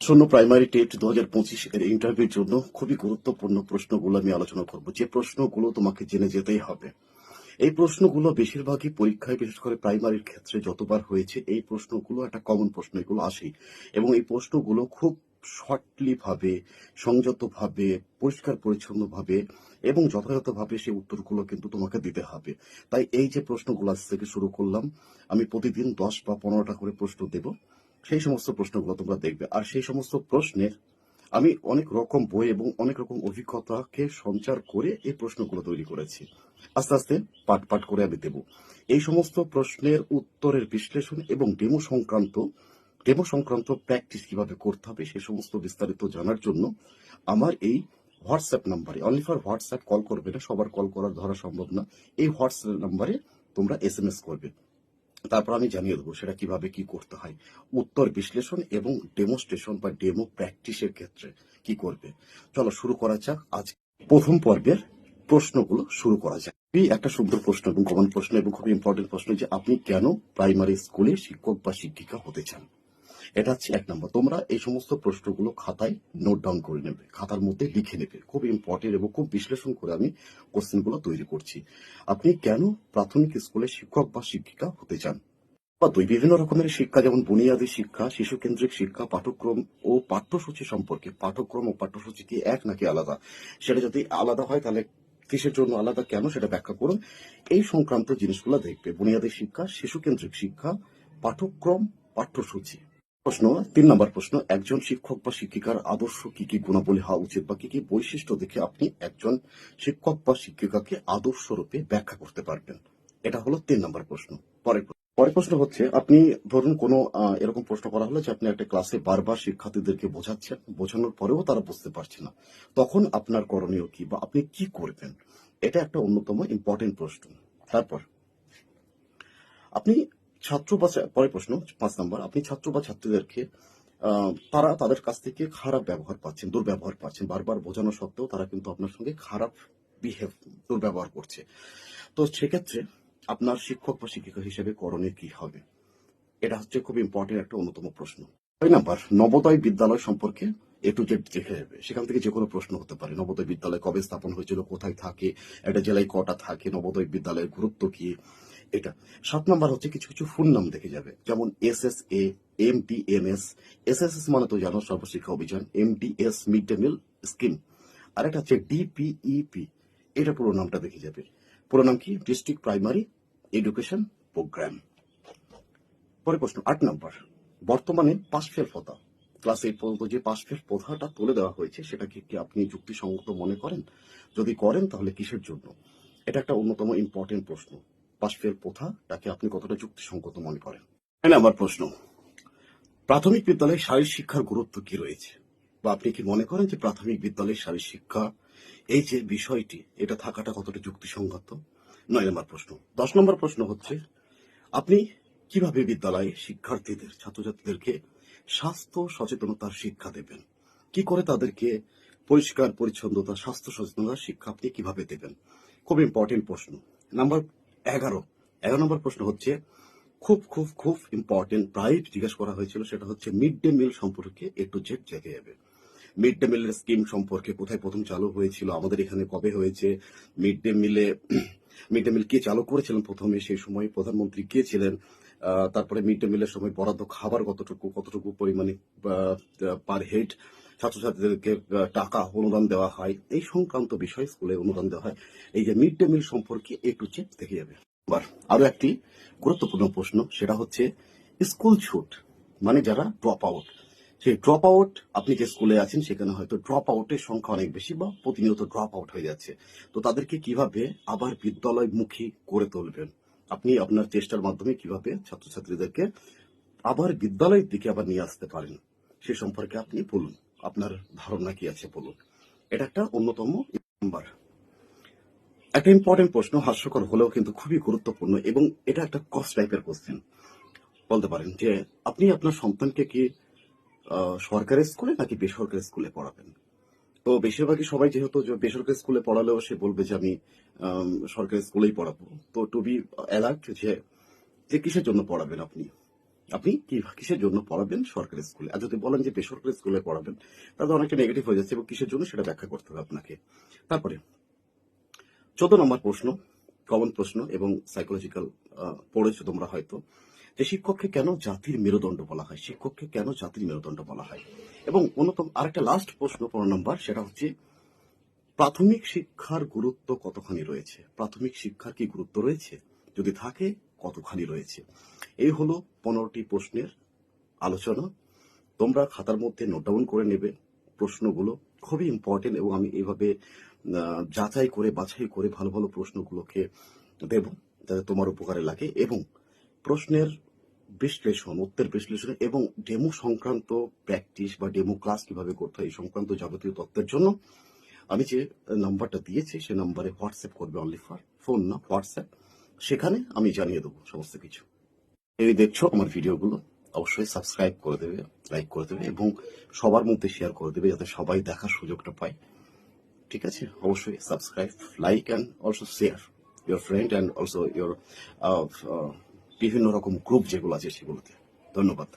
শূন্য primary TET দু হাজার পঁচিশ এর ইন্টারভিউর জন্য খুবই গুরুত্বপূর্ণ প্রশ্নগুলো আমি আলোচনা করব। যে প্রশ্নগুলো তোমাকে জেনে যেতেই হবে। এই প্রশ্নগুলো বেশিরভাগই পরীক্ষায়, বিশেষ করে প্রাইমারির ক্ষেত্রে যতবার হয়েছে, এই প্রশ্নগুলো একটা কমন প্রশ্ন, এগুলো আসেই। এবং এই প্রশ্নগুলো খুব শর্টলি ভাবে সংযতভাবে পরিষ্কার পরিচ্ছন্ন ভাবে এবং যথাযথভাবে সেই উত্তরগুলো কিন্তু তোমাকে দিতে হবে। তাই এই যে প্রশ্নগুলো আজ থেকে শুরু করলাম, আমি প্রতিদিন দশ বা পনেরোটা করে প্রশ্ন দেব। সেই সমস্ত প্রশ্নগুলো তোমরা দেখবে। আর সেই সমস্ত প্রশ্নের আমি অনেক রকম বই এবং অনেক রকম অভিজ্ঞতাকে সঞ্চার করে এই প্রশ্নগুলো তৈরি করেছি। আস্তে আস্তে পাট পাট করে আমি দেব। এই সমস্ত প্রশ্নের উত্তরের বিশ্লেষণ এবং ডেমো সংক্রান্ত ডেমো সংক্রান্ত প্র্যাকটিস কীভাবে করতে হবে সে সমস্ত বিস্তারিত জানার জন্য আমার এই হোয়াটসঅ্যাপ নাম্বারে অনলি ফর হোয়াটসঅ্যাপ কল করবে না, সবার কল করার ধরা সম্ভব না। এই হোয়াটসঅ্যাপ নাম্বারে তোমরা এস এম এস করবে। তারপর আমি জানিয়ে দেবো সেটা কীভাবে কি করতে হয়। উত্তর বিশ্লেষণ এবং ডেমোস্ট্রেশন বা ডেমো প্র্যাকটিসের ক্ষেত্রে কি করবে। চলো শুরু করা যাক। আজ প্রথম পর্বের প্রশ্নগুলো শুরু করা যাক। একটা সুন্দর প্রশ্ন এবং কমন প্রশ্ন এবং খুব ইম্পর্টেন্ট প্রশ্ন যে আপনি কেন প্রাইমারি স্কুলে শিক্ষক বা শিক্ষিকা হতে চান। এটা হচ্ছে এক নম্বর। তোমরা এই সমস্ত প্রশ্নগুলো খাতায় নোট ডাউন করে নেবে। খাতার মধ্যে লিখে নেবে। খুব ইম্পর্টেন্ট এবং খুব বিশ্লেষণ করে আমি কোশ্চেনগুলো তৈরি করছি। আপনি কেন প্রাথমিক স্কুলে শিক্ষক বা শিক্ষিকা হতে চান? বা দুই বিভিন্ন রকমের শিক্ষা, যেমন বুনিয়াদী শিক্ষা শিশু কেন্দ্রিক শিক্ষা, পাঠ্যক্রম ও পাঠ্যসূচি সম্পর্কে। পাঠ্যক্রম ও পাঠ্যসূচি কি এক নাকি আলাদা? সেটা যদি আলাদা হয়, তাহলে কিসের জন্য আলাদা, কেন সেটা ব্যাখ্যা করুন। এই সংক্রান্ত জিনিসগুলো দেখবে। বুনিয়াদী শিক্ষা শিশু কেন্দ্রিক শিক্ষা, পাঠ্যক্রম, পাঠ্যসূচি। প্রশ্ন, তিন নম্বর প্রশ্ন, একজন শিক্ষক বা শিক্ষিকার আদর্শ কি কি গুণাবলী হওয়া উচিত বা কি কি বৈশিষ্ট্য দেখে আপনি একজন শিক্ষক বা শিক্ষিকাকে আদর্শ রূপে ব্যাখ্যা করতে পারবেন? এটা হলো তিন নম্বর প্রশ্ন। পরের পরের প্রশ্ন হচ্ছে, আপনি ধরুন কোনো এরকম প্রশ্ন করা হলো যে আপনি একটা ক্লাসে বারবার শিক্ষার্থীদেরকে বোঝাচ্ছেন, বোঝানোর পরেও তারা বুঝতে পারছে না। তখন আপনার করণীয় কি বা আপনি কি করবেন? এটা একটা অন্যতম ইম্পর্টেন্ট প্রশ্ন। তারপর, আপনি ছাত্র বা পরের প্রশ্ন, পাঁচ নাম্বার। আপনি ছাত্র বা ছাত্রীদেরকে তারা তাদের কাছ থেকে খারাপ ব্যবহার পাচ্ছেন, দুর্ব্যবহার পাচ্ছেন। বারবার বোঝানো সত্ত্বেও তারা কিন্তু আপনার সঙ্গে খারাপ বিহেভ দুর্ব্যবহার করছে। তো সেক্ষেত্রে আপনার শিক্ষক বা শিক্ষিকা হিসেবে করণীয় কি হবে? এটা হচ্ছে খুব ইম্পর্টেন্ট একটা অন্যতম প্রশ্ন। ছয় নাম্বার, নবোদয় বিদ্যালয় সম্পর্কে এ টু জেড দেখে যাবে সেখান থেকে যে কোনো প্রশ্ন হতে পারে। নবোদয় বিদ্যালয় কবে স্থাপন হয়েছিল, কোথায় থাকে, একটা জেলায় কটা থাকে, নবোদয় বিদ্যালয়ের গুরুত্ব কি? এটা। সাত নম্বর হচ্ছে কিছু কিছু ফুল নাম দেখে যাবে। যেমন S S A M D M S S S S মানে তো জানো Sarva Shiksha Abhiyan M D S mid day meal scheme আর একটা হচ্ছে ডিপিইপি এটা পুরো নামটা দেখে যাবে। পুরো নাম কি? ডিস্ট্রিক্ট প্রাইমারি এডুকেশন প্রোগ্রাম পরে প্রশ্ন, আট নম্বর। বর্তমানে পাস ফেল প্রথা ক্লাস এইট পর্যন্ত যে পাস ফেল প্রথাটা তুলে দেওয়া হয়েছে, সেটাকে কি আপনি যুক্তিসঙ্গত মনে করেন? যদি করেন তাহলে কিসের জন্য? এটা একটা অন্যতম ইম্পর্টেন্ট প্রশ্ন। ফেল প্রথাটাকে আপনি কতটা যুক্তিসঙ্গত মনে করেন? আমার প্রশ্ন। প্রাথমিক বিদ্যালয়ে শারীর শিক্ষার গুরুত্ব কি রয়েছে? বা আপনি কি মনে করেন যে প্রাথমিক বিদ্যালয়ে শারীর শিক্ষা, এই যে বিষয়টি, এটা থাকাটা কতটা যুক্তিসঙ্গত? নয় নম্বর প্রশ্ন। দশ নম্বর প্রশ্ন হচ্ছে, আপনি কীভাবে বিদ্যালয়ে শিক্ষার্থীদের, ছাত্রছাত্রীদেরকে স্বাস্থ্য সচেতনতার শিক্ষা দেবেন? কি করে তাদেরকে পরিষ্কার, পরিচ্ছন্নতা, স্বাস্থ্য সচেতনতার শিক্ষা আপনি কীভাবে দেবেন? খুব ইম্পর্টেন্ট প্রশ্ন। নাম্বার এগারো। এগারো নম্বর প্রশ্ন হচ্ছে, খুব খুব খুব ইম্পর্টেন্ট প্রায় জিজ্ঞেস করা হয়েছিল, সেটা হচ্ছে মিড ডে মিল সম্পর্কে একটু জেট জেগে যাবে মিড ডে মিলের স্কিম সম্পর্কে কোথায় প্রথম চালু হয়েছিল, আমাদের এখানে কবে হয়েছে মিড ডে মিলে মিড ডে মিল কে চালু করেছিলেন প্রথমে, সেই সময় প্রধানমন্ত্রী কে ছিলেন তারপরে মিড ডে মিলের সময় বরাদ্দ খাবার কতটুকু কতটুকু পরিমাণে পার হেড ছাত্রছাত্রীদেরকে টাকা অনুদান দেওয়া হয়। এই সংক্রান্ত বিষয় স্কুলে অনুদান দেওয়া হয়। এই যে মিড ডে মিল সম্পর্কে একটু চেক দেখে যাবে। এবার আরও একটি গুরুত্বপূর্ণ প্রশ্ন, সেটা হচ্ছে স্কুল ছুট মানে যারা ড্রপ আউট সেই ড্রপ আউট আপনি যে স্কুলে আছেন, সেখানে হয়তো ড্রপ আউটের সংখ্যা অনেক বেশি বা প্রতিনিয়ত ড্রপ আউট হয়ে যাচ্ছে। তো তাদেরকে কীভাবে আবার বিদ্যালয়মুখী করে তুলবেন? আপনি আপনার চেষ্টার মাধ্যমে কীভাবে ছাত্রছাত্রীদেরকে আবার বিদ্যালয়ের দিকে আবার নিয়ে আসতে পারেন? সে সম্পর্কে আপনি বলুন। আপনার ধারণা কি আছে বলুন? এটা একটা অন্যতম নাম্বার। একটা ইম্পর্টেন্ট প্রশ্ন হাস্যকর হলেও কিন্তু খুবই গুরুত্বপূর্ণ এবং এটা একটা কস্ট টাইপের কোশ্চেন বলতে পারেন যে আপনি আপনার সন্তানকে কি সরকারি স্কুলে নাকি বেসরকারি স্কুলে পড়াবেন? তো বেশিরভাগই সবাই যেহেতু বেসরকারি স্কুলে পড়ালেও সে বলবে যে আমি আম, সরকারি স্কুলেই পড়াবো। তো টু বি অ্যালার্ট যে যে কিসের জন্য পড়াবেন আপনি? আপনি কিসের জন্য পড়াবেন সরকারি স্কুলে? আর যদি বলেন যে বেসরকারি স্কুলে পড়াবেন, তাহলে অনেকটা নেগেটিভ হয়ে যাচ্ছে এবং কিসের জন্য সেটা ব্যাখ্যা করতে হবে আপনাকে। তারপরে, চোদ্দ নম্বর প্রশ্ন কমন প্রশ্ন এবং সাইকোলজিক্যাল পড়েছো তোমরা হয়তো, যে শিক্ষককে কেন জাতির মেরুদণ্ড বলা হয়? শিক্ষককে কেন জাতির মেরুদণ্ড বলা হয়? এবং অন্যতম, আরেকটা লাস্ট প্রশ্ন, পনেরো নম্বর, সেটা হচ্ছে, প্রাথমিক শিক্ষার গুরুত্ব কতখানি রয়েছে? প্রাথমিক শিক্ষার কি গুরুত্ব রয়েছে? যদি থাকে কতখানি রয়েছে। এই হলো পনেরোটি প্রশ্নের আলোচনা। তোমরা খাতার মধ্যে নোট ডাউন করে নেবে। প্রশ্নগুলো খুবই ইম্পর্টেন্ট এবং আমি এইভাবে যাচাই করে, বাছাই করে ভালো ভালো প্রশ্নগুলোকে দেব যাতে তোমার উপকারে লাগে। এবং প্রশ্নের বিশ্লেষণ, উত্তর বিশ্লেষণ এবং ডেমো সংক্রান্ত প্র্যাকটিস বা ডেমো ক্লাস কীভাবে করতে হয় এই সংক্রান্ত যাবতীয় তথ্যের জন্য আমি যে নাম্বারটা দিয়েছি, সে নাম্বারে হোয়াটসঅ্যাপ করবে অনলি ফর ফোন না হোয়াটসঅ্যাপ সেখানে আমি জানিয়ে দেবো সমস্ত কিছু। এই দেখছ আমার ভিডিওগুলো। অবশ্যই সাবস্ক্রাইব করে দেবে লাইক করে দেবে এবং সবার মধ্যে শেয়ার করে দেবে যাতে সবাই দেখার সুযোগটা পায়। ঠিক আছে? অবশ্যই subscribe like and also share your friend and also your বিভিন্ন রকম গ্রুপ যেগুলো আছে সেগুলোতে। ধন্যবাদ।